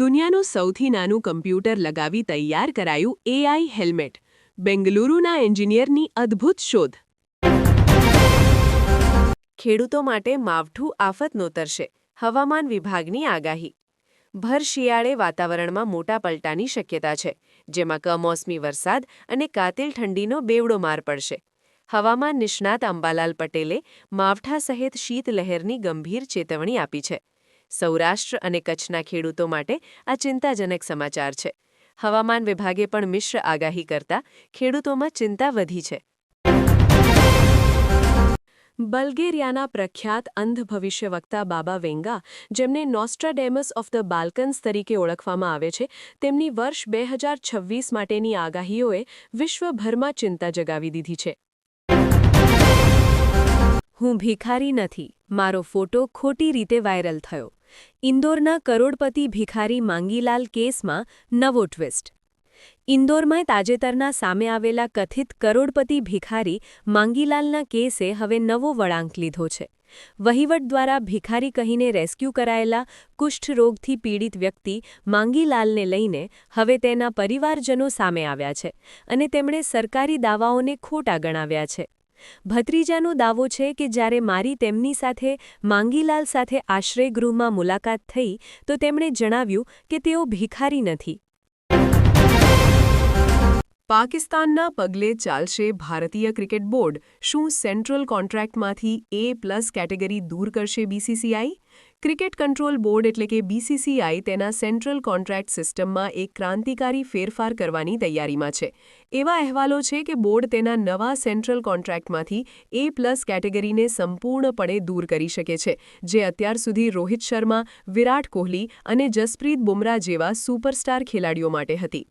દુનિયાનું સૌથી નાનું કમ્પ્યુટર લગાવી તૈયાર કરાયું એઆઈ હેલ્મેટ. બેંગલુરુના એન્જિનિયરની અદ્ભુત શોધ. ખેડૂતો માટે માવઠું આફત નોતરશે, હવામાન વિભાગની આગાહી. ભર શિયાળે વાતાવરણમાં મોટા પલટાની શક્યતા છે, જેમાં કમોસમી વરસાદ અને કાતિલ ઠંડીનો બેવડો માર પડશે. હવામાન નિષ્ણાત અંબાલાલ પટેલે માવઠા સહિત શીતલહેરની ગંભીર ચેતવણી આપી છે. સૌરાષ્ટ્ર અને કચ્છના ખેડૂતો માટે આ ચિંતાજનક સમાચાર છે. હવામાન વિભાગે પણ મિશ્ર આગાહી કરતા ખેડૂતોમાં ચિંતા વધી છે. બલ્ગેરિયાના પ્રખ્યાત અંધ ભવિષ્યવક્તા બાબા વેંગા, જેમને નોસ્ટ્રાડેમસ ઓફ ધ બાલ્કન્સ તરીકે ઓળખવામાં આવે છે, તેમની વર્ષ બે હજાર છવ્વીસ માટેની આગાહીઓએ વિશ્વભરમાં ચિંતા જગાવી દીધી છે. હું ભિખારી નથી. મારો ફોટો ખોટી રીતે વાયરલ થયો. ઇન્દોરના કરોડપતિ ભિખારી માંગીલાલ કેસમાં નવો ટ્વિસ્ટ. ઇન્દોરમાં તાજેતરના સામે આવેલા કથિત કરોડપતિ ભિખારી માંગીલાલના કેસે હવે નવો વળાંક લીધો છે. વહીવટ દ્વારા ભિખારી કહીને રેસ્ક્યુ કરાયેલા કુષ્ઠરોગથી પીડિત વ્યક્તિ માંગીલાલને લઈને હવે તેના પરિવારજનો સામે આવ્યા છે અને તેમણે સરકારી દાવાઓને ખોટા ગણાવ્યા છે. ભત્રીજાનો દાવો છે કે જ્યારે મારી તેમની સાથે, માંગીલાલ સાથે આશ્રયગૃહમાં મુલાકાત થઈ, તો તેમણે જણાવ્યું કે તેઓ ભિખારી નથી. પાકિસ્તાનના પગલે ચાલશે ભારતીય ક્રિકેટ બોર્ડ. શું સેન્ટ્રલ કોન્ટ્રાક્ટમાંથી એ પ્લસ કેટેગરી દૂર કરશે બીસીસીઆઈ ક્રિકેટ કંટ્રોલ બોર્ડ એટલે કે બીસીસીઆઈ તેના સેન્ટ્રલ કોન્ટ્રાક્ટ સિસ્ટમમાં એક ક્રાંતિકારી ફેરફાર કરવાની તૈયારીમાં છે. એવા અહેવાલો છે કે બોર્ડ તેના નવા સેન્ટ્રલ કોન્ટ્રાક્ટમાંથી એ પ્લસ કેટેગરીને સંપૂર્ણપણે દૂર કરી શકે છે, જે અત્યાર સુધી રોહિત શર્મા, વિરાટ કોહલી અને જસપ્રીત બુમરાહ જેવા સુપરસ્ટાર ખેલાડીઓ માટે હતી.